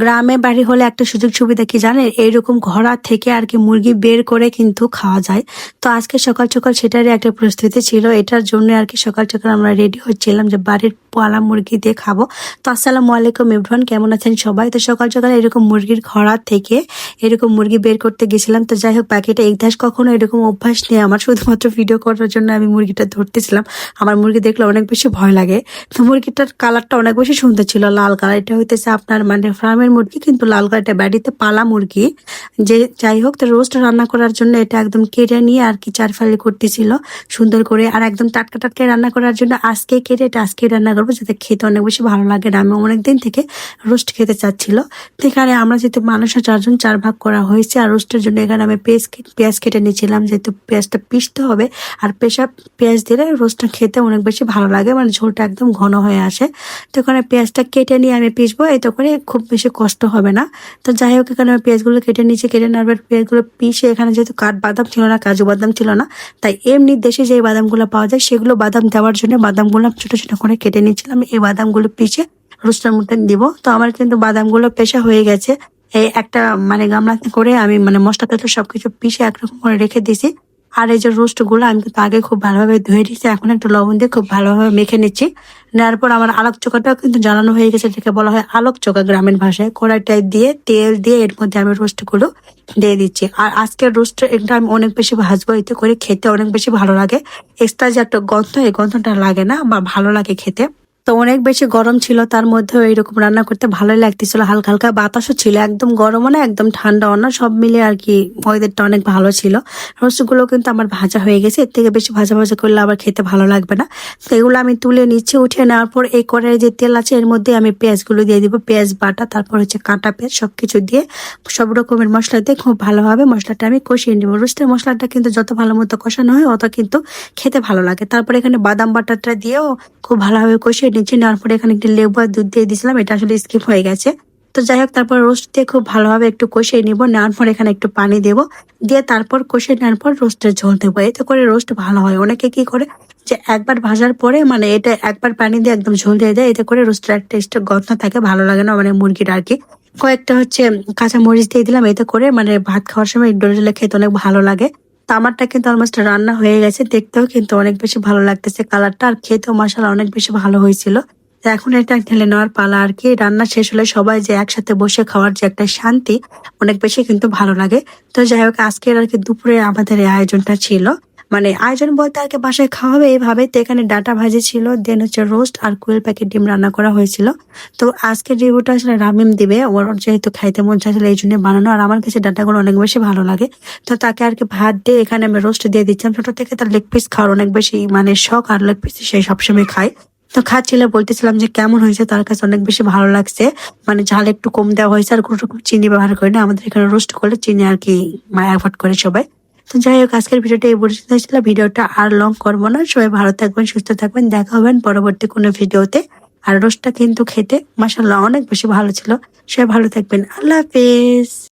গ্রামে বাড়ি হলে একটা সুযোগ সুবিধা কি জানেন? এইরকম ঘোড়া থেকে আর কি মুরগি বের করে কিন্তু খাওয়া যায়। তো আজকে সকাল সকাল সেটারই একটা প্রস্তুতি ছিল। এটার জন্য আর কি সকাল সকাল আমরা রেডি হচ্ছিলাম যে বাড়ির পালা মুরগি দিয়ে খাব। তো আসসালামু আলাইকুম ইব্রান কেমন আছেন সবাই? তো সকাল সকাল এরকম মুরগির ঘোড়া থেকে এরকম মুরগি বের করতে গেছিলাম। তো যাই হোক পাখিটা ইতিহাস কখনো এরকম অভ্যাস নেই। আমার শুধুমাত্র ভিডিও করার জন্য আমি মুরগিটা ধরতেছিলাম। আমার মুরগি দেখলে অনেক বেশি ভয় লাগে। তো মুরগিটার কালারটা অনেক বেশি সুন্দর ছিল, লাল কালার এটা হইতেছে আপনার মানে ফার্মের মুরগি, কিন্তু লাল কালারটা বাড়িতে পালা মুরগি। যে যাই হোক, তো রোস্ট রান্না করার জন্য এটা একদম কেটে নিয়ে আর কি চার ফালি করতেছিল। সুন্দর করে আর একদম টাটকা টাটকা রান্না করার জন্য আজকে কেটে, এটা আজকে রান্না করব যাতে খেতে অনেক বেশি ভালো লাগে। আমি অনেকদিন থেকে রোস্ট খেতে চাচ্ছিল। তো এখানে আমরা যেহেতু মানুষের চারজন, চার ভাগ করা হয়েছে। আর রোস্টের জন্য এখানে আমি পেঁয়াজ পেঁয়াজ কেটে নিয়েছিলাম যেহেতু পেঁয়াজটা পিষতে হবে। আর পেশা পেঁয়াজ দিলে রোস্টটা খেতে অনেক বেশি ভালো লাগে। মানে ঝোলটা একদম ঘন হয়ে আসে। তো ওখানে পেঁয়াজটা কেটে নিয়ে আমি পিসবো এতে করে খুব বেশি কষ্ট হবে না। তো যাই হোক, এখানে আমি পেঁয়াজগুলো কেটে নিয়েছি, কেটে নেওয়ার পেঁয়াজগুলো পিষে এখানে যেহেতু কাঠ বাদাম ছিল না, কাজু বাদাম ছিল না, তাই এমনি দেশে যে বাদামগুলো পাওয়া যায়, সেগুলো বাদাম দেওয়ার জন্য বাদামগুলো ছোট ছোট করে কেটে নিয়েছিলাম। এই বাদামগুলো পিষে রোস্টার মধ্যে দিব। তো আমার কিন্তু বাদামগুলো পেশা হয়ে গেছে। এই একটা মানে গামলাতে করে আমি মানে মশলা টসলা সবকিছু পিষে একরকম করে রেখে দিয়েছি। আর এই যে রোস্টগুলো আমি কিন্তু আগে খুব ভালোভাবে ধুয়ে দিয়েছি এখন একটু লবণ দিয়ে খুব ভালোভাবে মেখে নিচ্ছি। নেওয়ার পর আমার আলোক চোখাটাও কিন্তু জ্বালানো হয়ে গেছে যেটাকে বলা হয় আলোক চোখা গ্রামীণ ভাষায়। কড়াইটাই দিয়ে তেল দিয়ে এর মধ্যে আমি রোস্টগুলো দিয়ে দিচ্ছি। আর আজকের রোস্ট এটা আমি অনেক বেশি ভাজবো, এতে করে খেতে অনেক বেশি ভালো লাগে। এক্সট্রা যে একটা গন্ধ, এই গন্ধটা লাগে না বা ভালো লাগে খেতে। তো অনেক বেশি গরম ছিল, তার মধ্যেও এইরকম রান্না করতে ভালোই লাগতেছিল, হালকা হালকা বাতাসও ছিল, একদম গরমও না, একদম ঠান্ডাও না, সব মিলে আর কি ওয়েদারটা অনেক ভালো ছিল। রোস্টগুলো কিন্তু আমার ভাজা হয়ে গেছে, এর থেকে বেশি ভাজা ভাজা করলে আবার খেতে ভালো লাগবে না। তো এগুলো আমি তুলে নিচ্ছি, উঠে নেওয়ার পর এই কড়াই যে তেল আছে, এর মধ্যে আমি পেঁয়াজগুলো দিয়ে দিব, পেঁয়াজ, বাটা, তারপর হচ্ছে কাঁটা পেঁয়াজ সব কিছু দিয়ে সব রকমের মশলা দিয়ে খুব ভালোভাবে মশলাটা আমি কষিয়ে নিব। রোস্টের মশলাটা কিন্তু যত ভালো মতো কষানো হয়, অত কিন্তু খেতে ভালো লাগে। তারপর এখানে বাদাম বাটাটা দিয়েও খুব ভালোভাবে কষিয়ে নিচ্ছি নেওয়ার পরে এখানে একটি লেবু আর দুধ দিয়ে দিয়েছিলাম, এটা আসলে স্কিপ হয়ে গেছে। তো যাই হোক, তারপর রোস্ট দিয়ে খুব ভালোভাবে একটু কষিয়ে নিব, নেওয়ার পর এখানে একটু পানি দেব। দিয়ে তারপর কষিয়ে নেওয়ার পর রোস্টের ঝোল দেবো, এতে করে রোস্ট ভালো হয়। অনেকে কি করে যে একবার ভাজার পরে মানে এটা একবার পানি দিয়ে একদম ঝোল দিয়ে দেয়, এতে করে রোস্টের একটা টেস্ট গন্ধ থাকে, ভালো লাগে না মানে মুরগির আর কি। কয়েকটা হচ্ছে কাঁচা মরিচ দিয়ে দিলাম, এতে করে মানে ভাত খাওয়ার সময় ডলে খেতে অনেক ভালো লাগে। তো আমারটা কিন্তু অলমোস্ট রান্না হয়ে গেছে। দেখতেও কিন্তু অনেক বেশি ভালো লাগতেছে কালারটা আর খেতেও মশলা অনেক বেশি ভালো হয়েছিল। এখন এটা ঢেলে নেওয়ার পালা আর কি। রান্না শেষ হলে সবাই যে একসাথে বসে খাওয়ার যে একটা শান্তি অনেক বেশি কিন্তু ভালো লাগে। তো যাই হোক, আজকের আর কি দুপুরে আমাদের এই আয়োজনটা ছিল। মানে আয়োজন বলতে আর কি বাসায় খাওয়া হবে এইভাবে তো এখানে ডাটা ভাজি ছিল দেন হচ্ছে রোস্ট আর কুয়েল প্যাকেট ডিম রান্না করা হয়েছিল। তো আজকের রিভিউটা আসলে রামিম দিবে, ওর যেহেতু খাইতে মন চাইছিল এই জন্য বানানো। আর আমার কাছে ডাটাগুলো অনেক বেশি ভালো লাগে। তো তাকে আর কি ভাত দিয়ে এখানে আমি রোস্ট দিয়ে দিচ্ছিলাম ছোট থেকে তার লেগ পিস খাওয়ার অনেক বেশি মানে শখ আর লেগ পিস সে সবসময় খায়। তো খাচ্ছিল, বলতেছিলাম যে কেমন হয়েছে তার কাছে অনেক বেশি ভালো লাগছে। মানে ঝাল একটু কম দেওয়া হয়েছে আর কোনো চিনি ব্যবহার করি না আমাদের এখানে রোস্ট করলে চিনি আর কি অ্যাভয়েড করে সবাই। তো যাই হোক, আজকের ভিডিওটা এই পর্যন্ত ছিল ভিডিওটা আর লং করব না। সবাই ভালো থাকবেন, সুস্থ থাকবেন। দেখা হবেন পরবর্তী কোনো ভিডিওতে। আর রোজটা কিন্তু খেতে মাসাল্লাহ অনেক বেশি ভালো ছিল। সবাই ভালো থাকবেন। আল্লাহ হাফেজ।